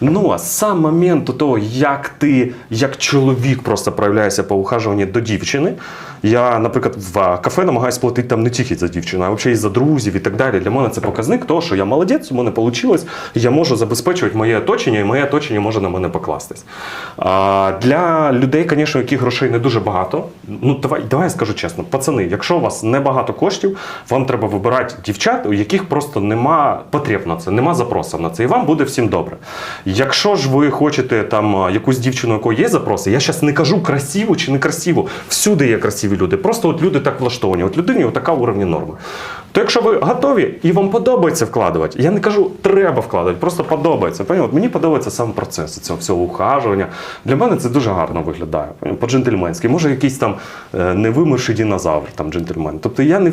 Ну а сам момент того, як ти, як чоловік, просто проявляєшся по ухажуванню до дівчини. Я, наприклад, в кафе намагаюся платити там не тільки за дівчину, а взагалі і за друзів і так далі. Для мене це показник того, що я молодець, у мене вийшло, я можу забезпечувати моє оточення, і моє оточення може на мене покластись. А, для людей, звісно, яких грошей не дуже багато. Ну, давай, давай я скажу чесно, пацани, якщо у вас небагато коштів, вам треба вибирати дівчат, у яких просто нема потреб на це, нема запросів на це, і вам буде всім добре. Якщо ж ви хочете там якусь дівчину, якої є запроси, я зараз не кажу красиву чи не красиву. Всюди є красиві люди. Просто от люди так влаштовані. От людині така уровні норми. То якщо ви готові і вам подобається вкладувати, я не кажу, треба вкладати, просто подобається. Поняв? От Мені подобається сам процес цього всього ухажування. Для мене це дуже гарно виглядає. По-джентльменськи. Може, якийсь там е, невимирший динозавр, там джентльмен. Тобто я не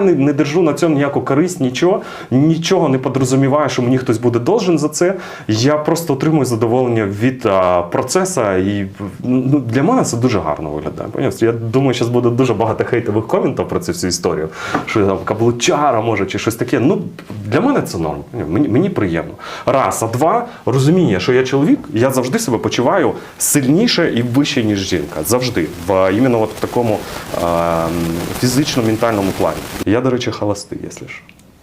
не, не держу на цьому ніяку користь, нічого, нічого не подрозуміваю, що мені хтось буде должен за це. Я просто отримую задоволення від а, процесу, і ну, для мене це дуже гарно виглядає. Поняв? Я думаю, зараз буде дуже багато хейтових коментів про цю всю історію, що там каблучара може чи щось таке. Ну для мене це норм. Мені, мені приємно. Раз, а два розуміння, що я чоловік, я завжди себе почуваю сильніше і вище, ніж жінка. Завжди. В іменно от в такому е, фізично-ментальному плані. Я, до речі, холостий, якщо ж.